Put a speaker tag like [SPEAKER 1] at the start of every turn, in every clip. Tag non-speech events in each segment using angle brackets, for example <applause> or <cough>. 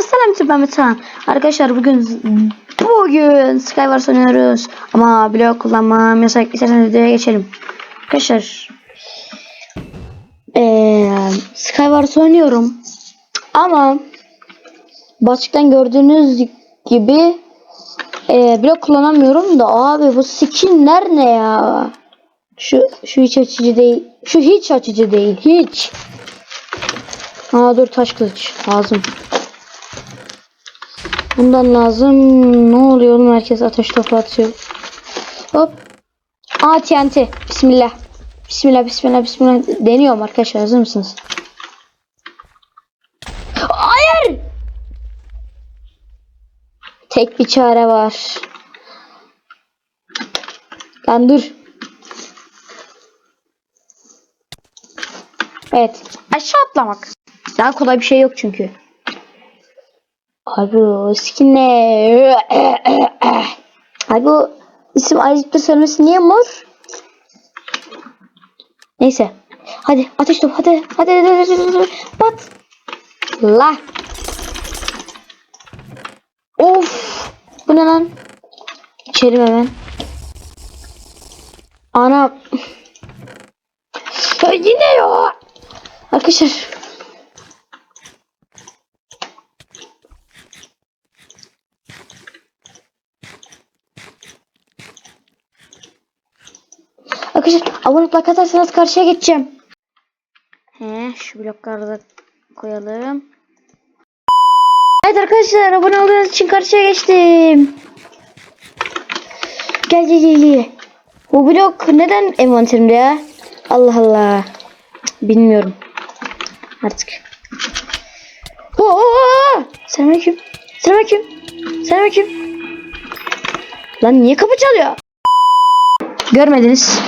[SPEAKER 1] selam tüm ben Metehan. Arkadaşlar bugün bugün Skywars oynuyoruz. Ama blok kullanmam yasak. İsterseniz videoya geçelim. Arkadaşlar ee, Skywars oynuyorum. Ama başlıktan gördüğünüz gibi ee, blok kullanamıyorum da abi bu skinler ne ya? Şu şu hiç açıcı değil. Şu hiç açıcı değil. Hiç. Aa dur taş kılıç lazım. Bundan lazım. Ne oluyor oğlum herkes ateş topu atıyor. Hop. Aa TNT. Bismillah. Bismillah bismillah bismillah. Deniyorum arkadaşlar hazır mısınız? Hayır. Tek bir çare var. Lan dur. Evet. Aşağı atlamak. Daha kolay bir şey yok çünkü. Abi o skin ne? <coughs> Abi o isim ayrıca söylemesi niye mor? Neyse. Hadi ateş top hadi. Hadi hadi hadi. hadi, hadi. Bat. La. Of. Bu ne lan? İçerim hemen. Ana. Ya yine ya. Arkadaşlar. Arkadaşlar abone like atarsanız karşıya geçeceğim. He, şu blokları da koyalım. Evet arkadaşlar abone olduğunuz için karşıya geçtim. Gel gel gel gel. Bu blok neden envanterimde ya? Allah Allah. Bilmiyorum. Artık. Oo! Selamünaleyküm. Selamünaleyküm. Selamünaleyküm. Lan niye kapı çalıyor? Görmediniz.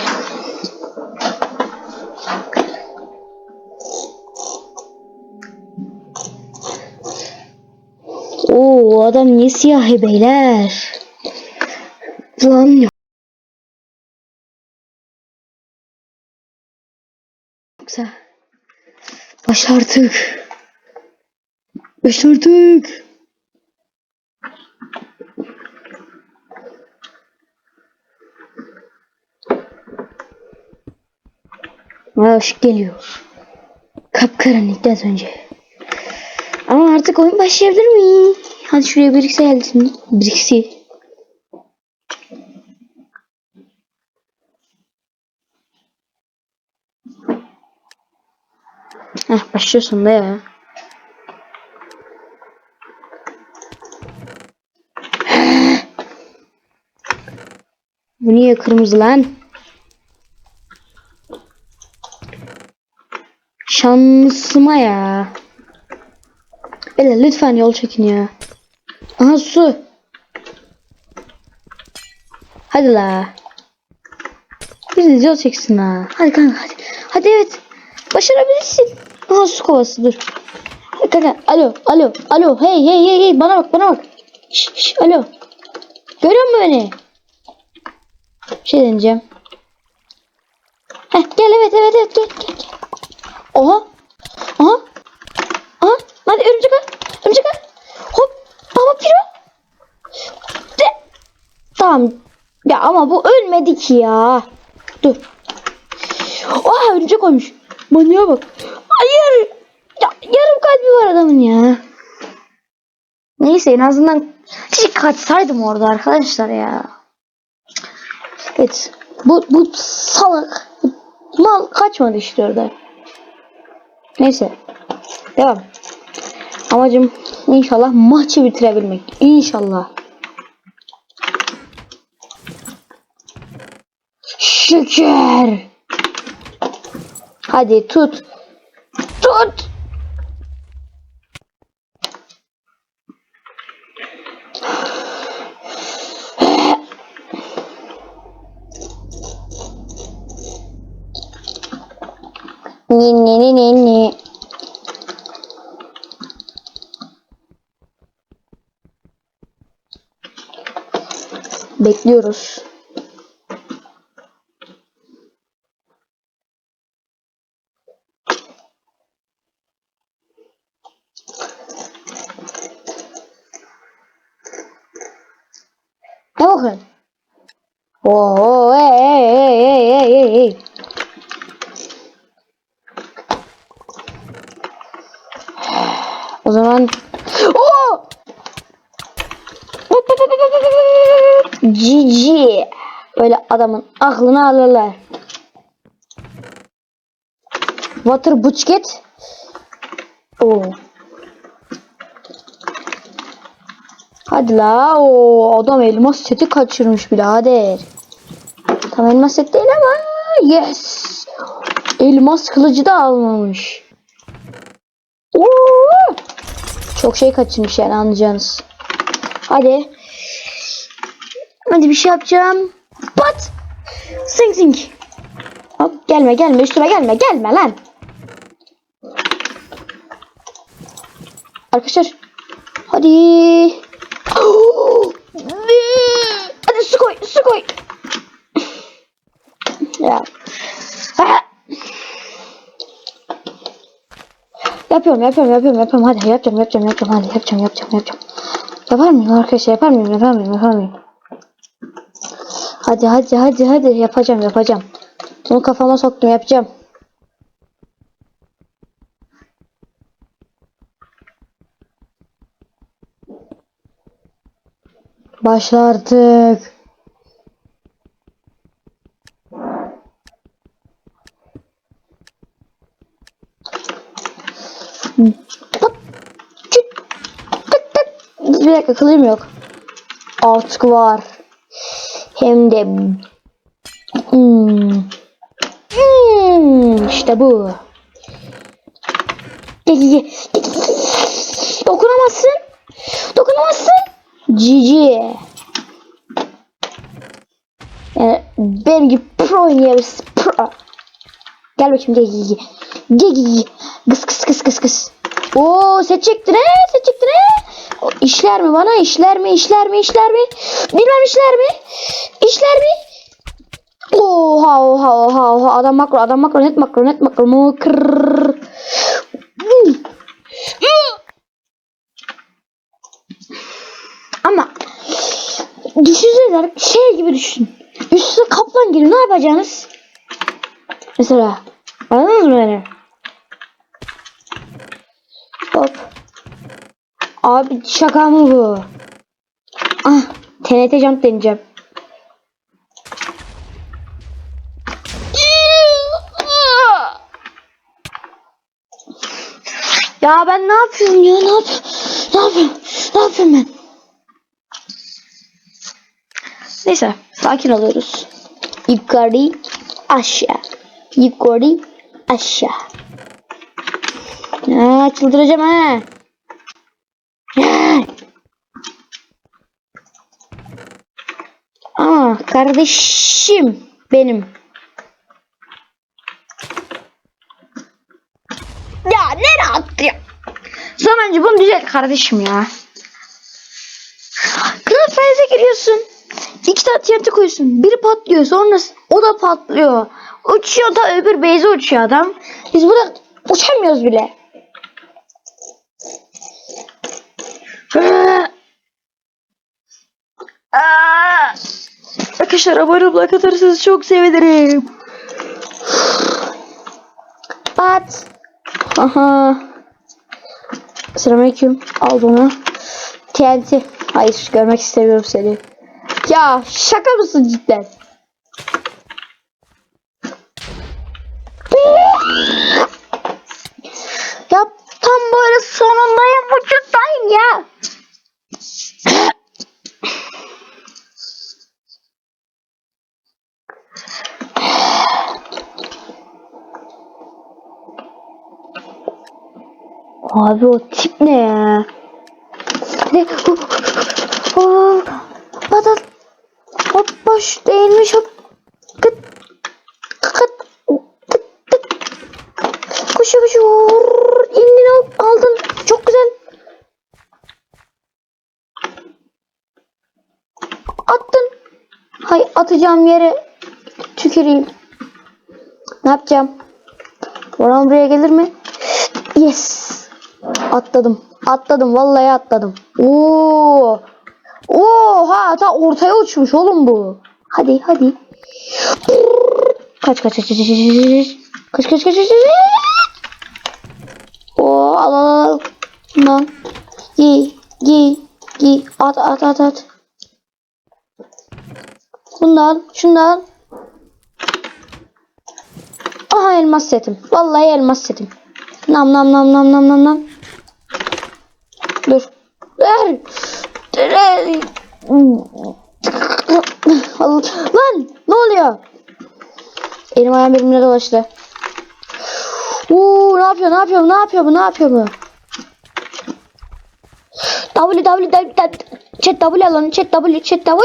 [SPEAKER 1] Oo adam niye siyahi beyler? Lan. Yoksa başardık. Başardık. Aa, ışık geliyor. Kapkaranlıktan önce. Ama artık oyun başlayabilir mi? Hadi şuraya birikse gelsin. Biriksi. Heh başlıyor sonunda ya. Bu niye kırmızı lan? Şansıma ya. Beyler lütfen yol çekin ya. Aha su. Hadi la. Bir de yol çeksin ha. Hadi kanka hadi. Hadi evet. Başarabilirsin. Aha su kovası dur. Hadi kanka. Alo alo alo. Hey hey hey hey. Bana bak bana bak. Şş, şş, alo. Görüyor musun beni? Şey deneyeceğim. Heh, gel evet evet evet gel gel gel. Oha. Aha. Aha. Hadi örümcek al. Örümcek al. Hop. Baba piro. De. Tamam. Ya ama bu ölmedi ki ya. Dur. Oha örümcek olmuş. Manyağa bak. Hayır. Ya yarım kalbi var adamın ya. Neyse en azından hiç kaçsaydım orada arkadaşlar ya. Evet. Bu, bu salak. Mal kaçmadı işte orada. Neyse. Devam. Amacım inşallah maçı bitirebilmek. İnşallah. Şeker. Hadi tut. Tut. Ni ni ni ni ni. Bekliyoruz. Bakın? Oo, hey, hey, hey, hey, hey, hey. <sighs> O zaman Oo! Cici. Böyle adamın aklını alırlar. Water bucket. Oo. Hadi la o adam elmas seti kaçırmış birader. Tam elmas set değil ama yes. Elmas kılıcı da almamış. Oo! Çok şey kaçırmış yani anlayacağınız. Hadi. Hadi bir şey yapacağım. Pat. Sing sing. Hop gelme gelme üstüme gelme gelme lan. Arkadaşlar. Hadi. Koy. Ya. Ah. Yapıyorum yapıyorum yapıyorum yapıyorum hadi yapacağım yapacağım yapacağım hadi yapacağım yapacağım yapacağım. Yapar mıyım arkadaşlar yapar mıyım yapar mıyım yapar mıyım? Hadi hadi hadi hadi yapacağım yapacağım. Bunu kafama soktum yapacağım. Başla artık. Bir dakika kılığım yok. Artık var. Hem de hmm. Hmm, işte bu. Dokunamazsın. Dokunamazsın. Cici. Yani benim gibi pro oynayabiliriz. Pro. Gel bakayım gel gel gel. Gel. Kıs kıs kıs kıs kıs. Oo set çektin he set çektin he. İşler mi bana işler mi işler mi işler mi? Bilmem işler mi? İşler mi? Oha oha oha oha adam makro adam makro net makro net makro kırrrr. Hmm. Ama düşünsene şey gibi düşün. Üstüne kaplan geliyor ne yapacaksınız? Mesela anladınız mı beni? Hop. Abi şaka mı bu? Ah TNT jump deneyeceğim. Ya ben ne yapıyorum ya? Ne yapıyorum? Ne yapıyorum? Ne yapıyorum ben? Neyse sakin oluyoruz. Yukarı aşağı. Yukarı aşağı. Ya çıldıracağım ha. Ya. Kardeşim benim. Ya nereye attı ya? Zamancı bunu düzelt kardeşim ya. Kral faize giriyorsun. İki tane TNT koyuyorsun. Biri patlıyor sonra o da patlıyor. Uçuyor da öbür beyze uçuyor adam. Biz burada uçamıyoruz bile. Aa! Arkadaşlar abone olmayı atarsanız çok sevinirim. Pat. Aha. Selamünaleyküm. Al bunu. TNT. Hayır görmek istemiyorum seni. Ya şaka mısın cidden? ya tam böyle sonundayım uçuktayım ya. Abi o tip ne ya? Ne? Oh, patat. Hop boş değilmiş hop. Kıt. Kıt. Tık tık. Koşu koşu. İndin hop aldın. Çok güzel. Attın. Hay atacağım yere tüküreyim. Ne yapacağım? Orhan buraya gelir mi? Yes. Atladım. Atladım. Vallahi atladım. Oo. Oha ta ortaya uçmuş oğlum bu. Hadi hadi. Kaç kaç kaç kaç kaç kaç kaç kaç kaç Oo al al al. Şundan. Giy giy giy at at at at. Bundan şundan. Aha elmas setim. Vallahi elmas setim. Nam nam nam nam nam nam nam. Ver. Lan ne oluyor? Elim ayağım birbirine dolaştı. Uuu ne yapıyor ne yapıyor ne yapıyor bu ne yapıyor bu? W W W Chat W alın chat W chat W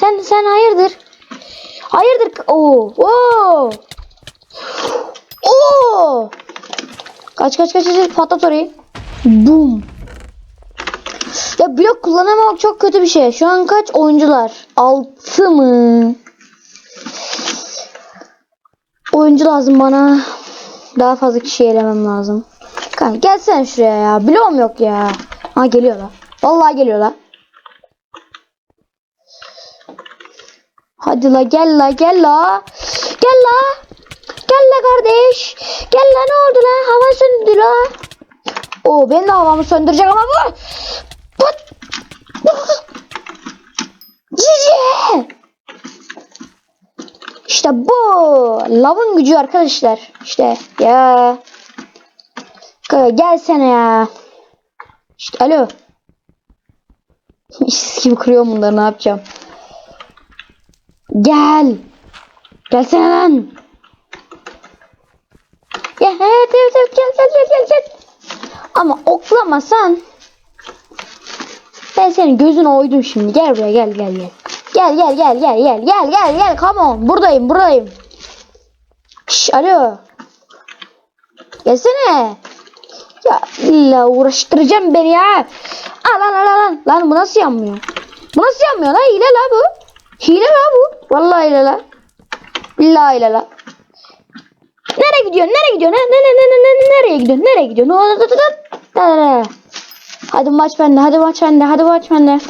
[SPEAKER 1] Sen sen hayırdır? Hayırdır? Oo oo Oo Kaç kaç kaç kaç patlat orayı. Boom. Ya blok kullanamamak çok kötü bir şey. Şu an kaç oyuncular? 6 mı? Oyuncu lazım bana. Daha fazla kişi elemem lazım. Kanka gelsene şuraya ya. Bloğum yok ya. Ha geliyorlar. Vallahi geliyorlar. Hadi la gel la gel la. Gel la. Gel la kardeş. Gel la ne oldu la? Hava söndü la. Oo ben de havamı söndürecek ama. Bu. Cici. İşte bu. Lavın gücü arkadaşlar. İşte ya. Gelsene ya. İşte alo. <laughs> İşsiz gibi kırıyorum bunları ne yapacağım. Gel. Gelsene lan. Gel evet evet evet gel gel gel gel gel. Ama oklamasan ben senin gözüne oydum şimdi. Gel buraya gel gel gel. Gel gel gel gel gel gel gel gel come on. Buradayım buradayım. Şş alo. Gelsene. Ya illa uğraştıracağım beni ya. Al al al al. Lan bu nasıl yanmıyor? Bu nasıl yanmıyor lan? Hile la bu. Hile la bu. Vallahi hile la. Billahi hile la. Nereye gidiyorsun? Nereye gidiyorsun? Ne ne ne ne ne nereye gidiyorsun? Nereye gidiyorsun? Hadi maç bende. Hadi maç bende. Hadi maç bende.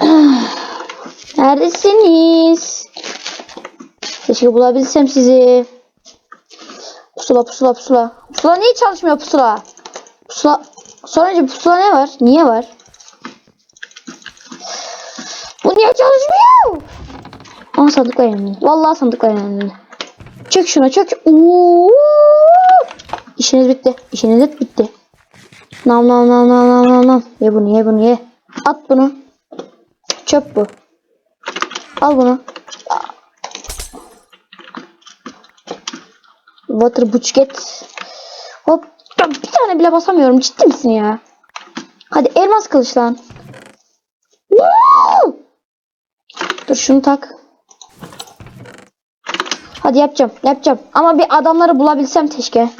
[SPEAKER 1] <clears throat> Neredesiniz? Keşke bulabilsem sizi. Pusula pusula pusula. Pusula niye çalışmıyor pusula? Pusula. Sonracı pusula ne var? Niye var? Bu niye çalışmıyor? Aa sandıklar yanında. Vallahi sandıklar yanında. Çök şuna çök. Oo! İşiniz bitti. İşiniz bitti. Nam nam nam nam nam nam. Ye bunu ye bunu ye. At bunu. Çöp bu. Al bunu. Water bucket. Hop. Bir tane bile basamıyorum. Ciddi misin ya? Hadi elmas kılıç lan. Dur şunu tak. Hadi yapacağım. Yapacağım. Ama bir adamları bulabilsem keşke.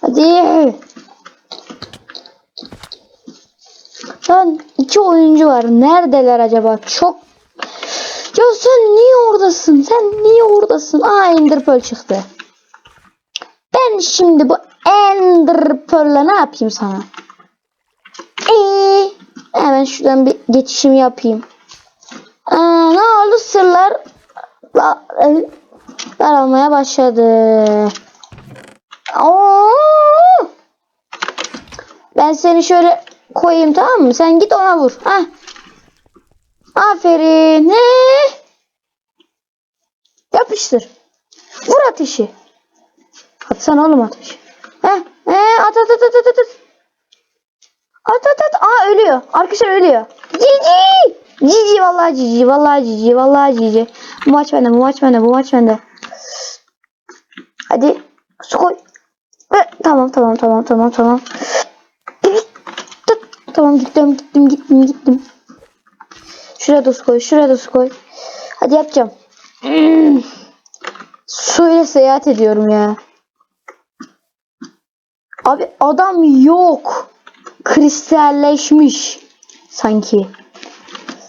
[SPEAKER 1] Hadi. Lan iki oyuncu var. Neredeler acaba? Çok ya sen niye oradasın? Sen niye oradasın? Aa Ender Pearl çıktı. Ben şimdi bu Ender Pearl'la ne yapayım sana? Ee, hemen şuradan bir geçişimi yapayım. Aa, ne oldu? Sırlar la- daralmaya başladı. Oo! Ben seni şöyle koyayım tamam mı? Sen git ona vur. Hah. Aferin. Ne? Yapıştır. Vur ateşi. Atsana oğlum ateşi. Heh. Heh. At at at at at at. At at at. Aa ölüyor. Arkadaşlar ölüyor. Cici. Cici vallahi cici. Vallahi cici. Vallahi cici. Bu maç bende. Bu maç bende. Bu maç bende. Hadi. Su koy. Ve- Tamam tamam tamam tamam tamam. Tamam gittim gittim gittim gittim. Şuraya su koy. Şuraya su koy. Hadi yapacağım. <clears throat> Hmm. Suyla seyahat ediyorum ya. Abi adam yok. Kristalleşmiş. Sanki.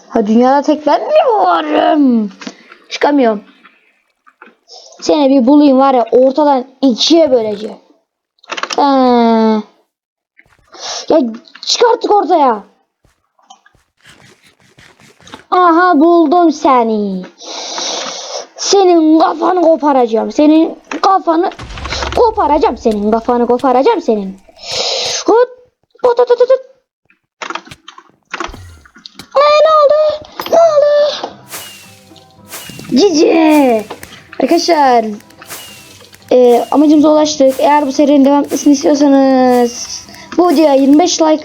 [SPEAKER 1] Ha dünyada tek ben mi varım? Çıkamıyorum. Seni bir bulayım var ya ortadan ikiye böleceğim. Ya çıkarttık ortaya. Aha buldum seni. Senin kafanı koparacağım. Senin kafanı koparacağım. Senin kafanı koparacağım senin. Hut hut hut. Aa, ne oldu? Ne oldu? Cici. Arkadaşlar e, amacımıza ulaştık. Eğer bu serinin devam etmesini istiyorsanız bu videoya 25 like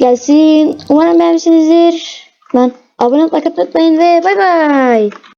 [SPEAKER 1] gelsin. Umarım beğenmişsinizdir. Lan abone olmayı unutmayın ve bay bay.